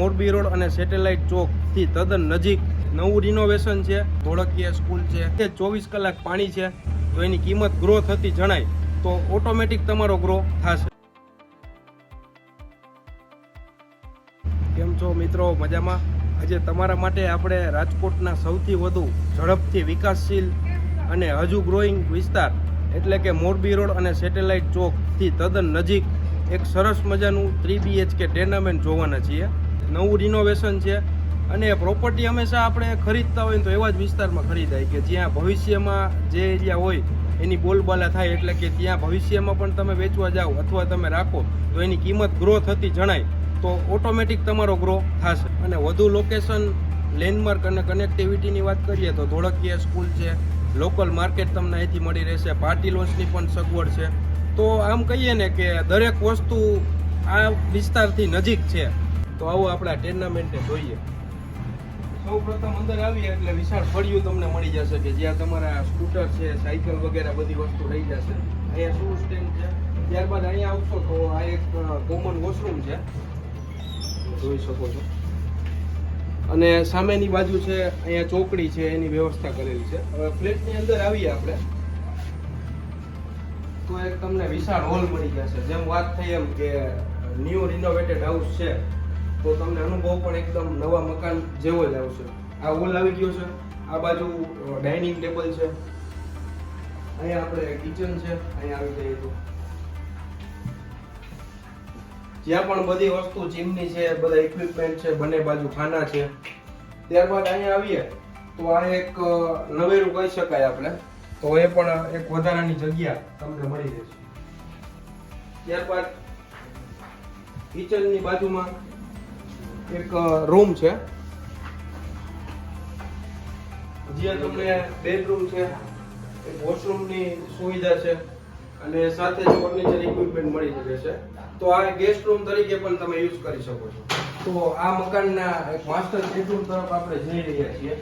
Morbi road અને satellite ચોકથી તદ્દન નજીક નવું રિનોવેશન છે, ધોળકીયા સ્કૂલ છે, તે ચોવીસ કલાક પાણી છે તો એની કિંમત ગ્રો થતી જણાય, તો ઓટોમેટિક તમારો ગ્રો થશે. કેમ છો મિત્રો? મજામાં? આજે તમારા માટે આપણે રાજકોટના સૌથી વધુ ઝડપથી વિકાસશીલ અને હજુ ગ્રોઈંગ વિસ્તાર, એટલે કે મોરબી રોડ અને સેટેલાઇટ ચોકથી તદ્દન નજીક એક સરસ મજાનું થ્રી બીએચકે ટેર્નામેન્ટ જોવાના છીએ. નવું રિનોવેશન છે. અને પ્રોપર્ટી હંમેશા આપણે ખરીદતા હોય તો એવા જ વિસ્તારમાં ખરીદાય કે જ્યાં ભવિષ્યમાં જે એરિયા હોય એની બોલબાલા થાય એટલે કે ત્યાં ભવિષ્યમાં પણ તમે વેચવા જાઓ અથવા તમે રાખો તો એની કિંમત ગ્રો થતી જણાય તો ઓટોમેટિક તમારો ગ્રો થશે. અને વધુ લોકેશન લેન્ડમાર્ક અને કનેક્ટિવિટીની વાત કરીએ તો ધોળકીયા સ્કૂલ છે. લોકલ માર્કેટ તમને અહીંથી મળી રહેશે. પાર્ટી લોન્સની પણ સગવડ છે. તો આમ કહીએ ને કે દરેક વસ્તુ આ વિસ્તારથી નજીક છે. તો આવો આપણા ટેર્નામેન્ટે જોઈએ. સૌ પ્રથમ અંદર આવીએ એટલે વિશાળ ફળિયું તમને મળી જશે કે જ્યાં તમારા સ્કૂટર છે સાયકલ વગેરે બધી વસ્તુ રહી જશે. અહીંયા શું સ્ટેન્ડ છે. ત્યારબાદ અહીંયા આવશો તો આ એક કોમન વોશરૂમ છે. જોઈ શકો છો. અને સામેની બાજુ છે, અહીંયા ચોકડી છે, એની વ્યવસ્થા કરેલી છે. હવે ફ્લેટની અંદર આવીએ આપણે. તો એક તમને વિશાળ હોલ મળી જશે. જેમ વાત થઈ એમ કે ન્યૂ રિનોવેટેડ હાઉસ છે. તો તમને અનુભવ પણ એકદમ નવા મકાન જેવો જ આવશે. આ હોલ આવી ગયો છે. આ બાજુ ડાઇનિંગ ટેબલ છે. અહીંયા આપણે કિચન છે. અહીંયા આવી જઈએ તો. જ્યાં પણ બધી વસ્તુ ચીમની છે, બધા ઇક્વિપમેન્ટ છે, બંને બાજુ ખાના છે. ત્યારબાદ અહીંયા આવીએ, તો આ એક નવેરું કહી શકાય આપણે. તો એ પણ એક વધારાની જગ્યા તમને મળી જશે ત્યારબાદ કિચનની બાજુમાં એક રૂમ છે. જ્યાં તમને બેડરૂમ છે એક વોશરૂમની સુવિધા છે અને સાથે જ ફર્નિચર ઇક્વિપમેન્ટ મળી શકે છે તો આ ગેસ્ટ રૂમ તરીકે પણ તમે યુઝ કરી શકો છો. તો આ મકાનના એક માસ્ટર બેડરૂમ તરફ આપણે જઈ રહ્યા છીએ.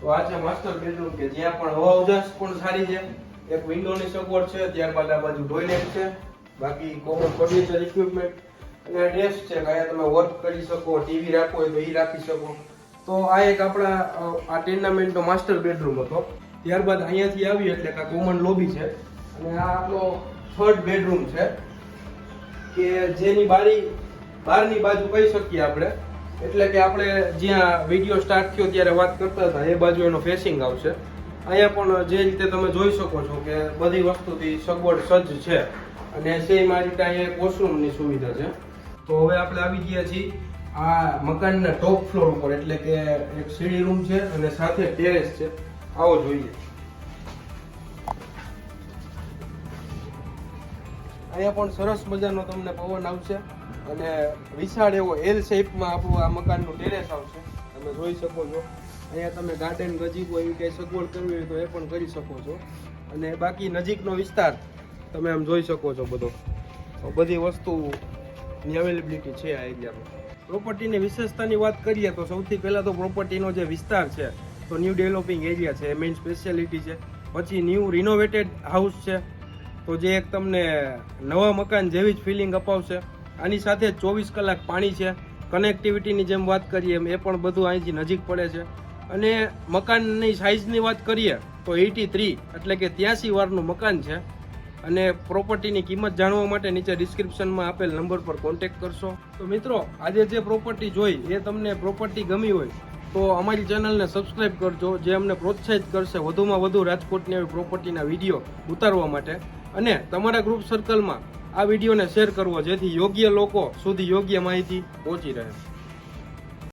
તો આ છે માસ્ટર બેડરૂમ કે જ્યાં પણ હવા ઉજાસ પણ સારી છે. એક વિન્ડોની સગવડ છે ત્યારબાદ આ બાજુ ટોયલેટ છે. બાકી કોમન ફર્નિચર ઇક્વિપમેન્ટ અને ડેસ્ક છે કે અહીંયા તમે વર્ક કરી શકો ટીવી રાખવું હોય તો એ રાખી શકો. તો આ એક આપણા આ ટેર્નામેન્ટનો માસ્ટર બેડરૂમ હતો. ત્યારબાદ અહીંયાથી આવી એટલે કે કોમન લોબી છે. અને આ આપણો થર્ડ બેડરૂમ છે, કે જેની બારી બહારની બાજુ કહી શકીએ આપણે. એટલે કે આપણે જ્યાં વીડિયો સ્ટાર્ટ થયો ત્યારે વાત કરતા હતા, એ બાજુ એનો ફેસિંગ આવશે. અહીંયા પણ જે રીતે તમે જોઈ શકો છો કે બધી વસ્તુથી સગવડ સજ્જ છે. અને સેમ આ રીતે અહીંયા એક વોશરૂમની સુવિધા છે. તો હવે આપણે આવી ગયા છીએ આ મકાનના ટોપ ફ્લોર ઉપર, એટલે કે એક સીડી રૂમ છે અને સાથે ટેરેસ છે. આવો જોઈએ. અહીંયા પણ સરસ મજાનો તમને પવન આવશે અને વિશાળ એવો એલ શેપમાં આપણું આ મકાનનું ટેરેસ આવશે. તમે જોઈ શકો છો. અહીંયા તમે ગાર્ડન ગજીબો એવી કંઈ સગવડ કરવી હોય તો એ પણ કરી શકો છો. અને બાકી નજીકનો વિસ્તાર તમે આમ જોઈ શકો છો બધો. બધી વસ્તુની અવેલેબિલિટી છે આ એરિયામાં પ્રોપર્ટીની વિશેષતાની વાત કરીએ તો સૌથી પહેલાં તો પ્રોપર્ટીનો જે વિસ્તાર છે, તો ન્યૂ ડેવલપિંગ એરિયા છે, એ મેઇન સ્પેશિયાલિટી છે. પછી ન્યૂ રિનોવેટેડ હાઉસ છે, તો જે એક તમને નવા મકાન જેવી જ ફિલિંગ અપાવશે. આની સાથે ચોવીસ કલાક પાણી છે કનેક્ટિવિટીની જેમ વાત કરીએ એમ, એ પણ બધું અહીંથી નજીક પડે છે. અને મકાનની સાઇઝની વાત કરીએ, તો એટી થ્રી એટલે કે ત્યાંસી વારનું મકાન છે. અને પ્રોપર્ટીની કિંમત જાણવા માટે નીચે ડિસ્ક્રિપ્શનમાં આપેલ નંબર પર કોન્ટેક્ટ કરશો. તો મિત્રો, આજે જે પ્રોપર્ટી જોઈ, એ તમને પ્રોપર્ટી ગમી હોય, તો અમારી ચેનલને સબસ્ક્રાઇબ કરજો, જે અમને પ્રોત્સાહિત કરશે વધુમાં વધુ રાજકોટની આવી પ્રોપર્ટીના વીડિયો ઉતારવા માટે. અને તમારા ગ્રુપ સર્કલમાં આ વિડીયોને શેર કરવો, જેથી યોગ્ય લોકો સુધી યોગ્ય માહિતી પહોંચી રહે.